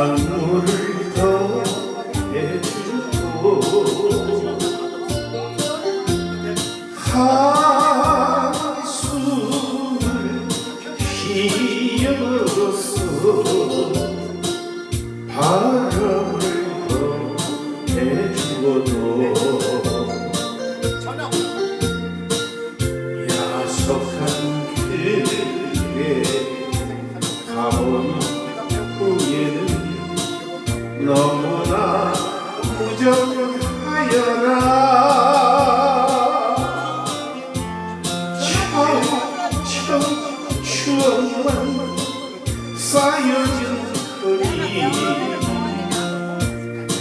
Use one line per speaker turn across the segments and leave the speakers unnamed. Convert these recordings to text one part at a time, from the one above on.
강물을 더 해주고 한숨을 쉬어서 너무나 무정하여라. 처음 추억만 쌓여진 거리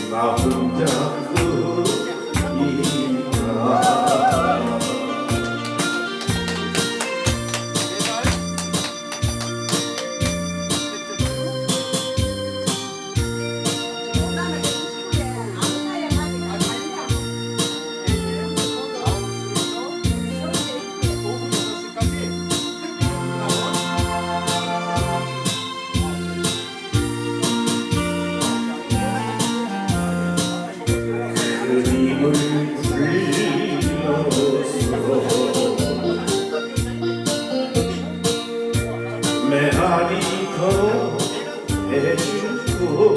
나 혼자 메아리 더 해주고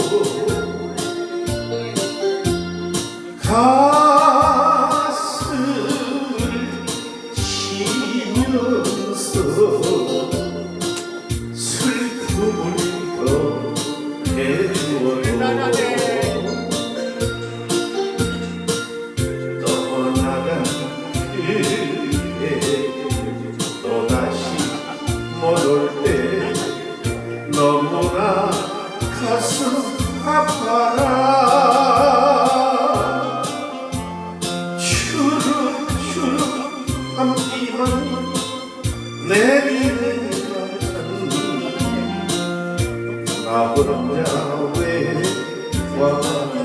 가슴을 치면서 슬픔을 더 해주어도 모를 때 너무나 가슴 아파라 주름주름 한비만 내리는 나보다 왜 와.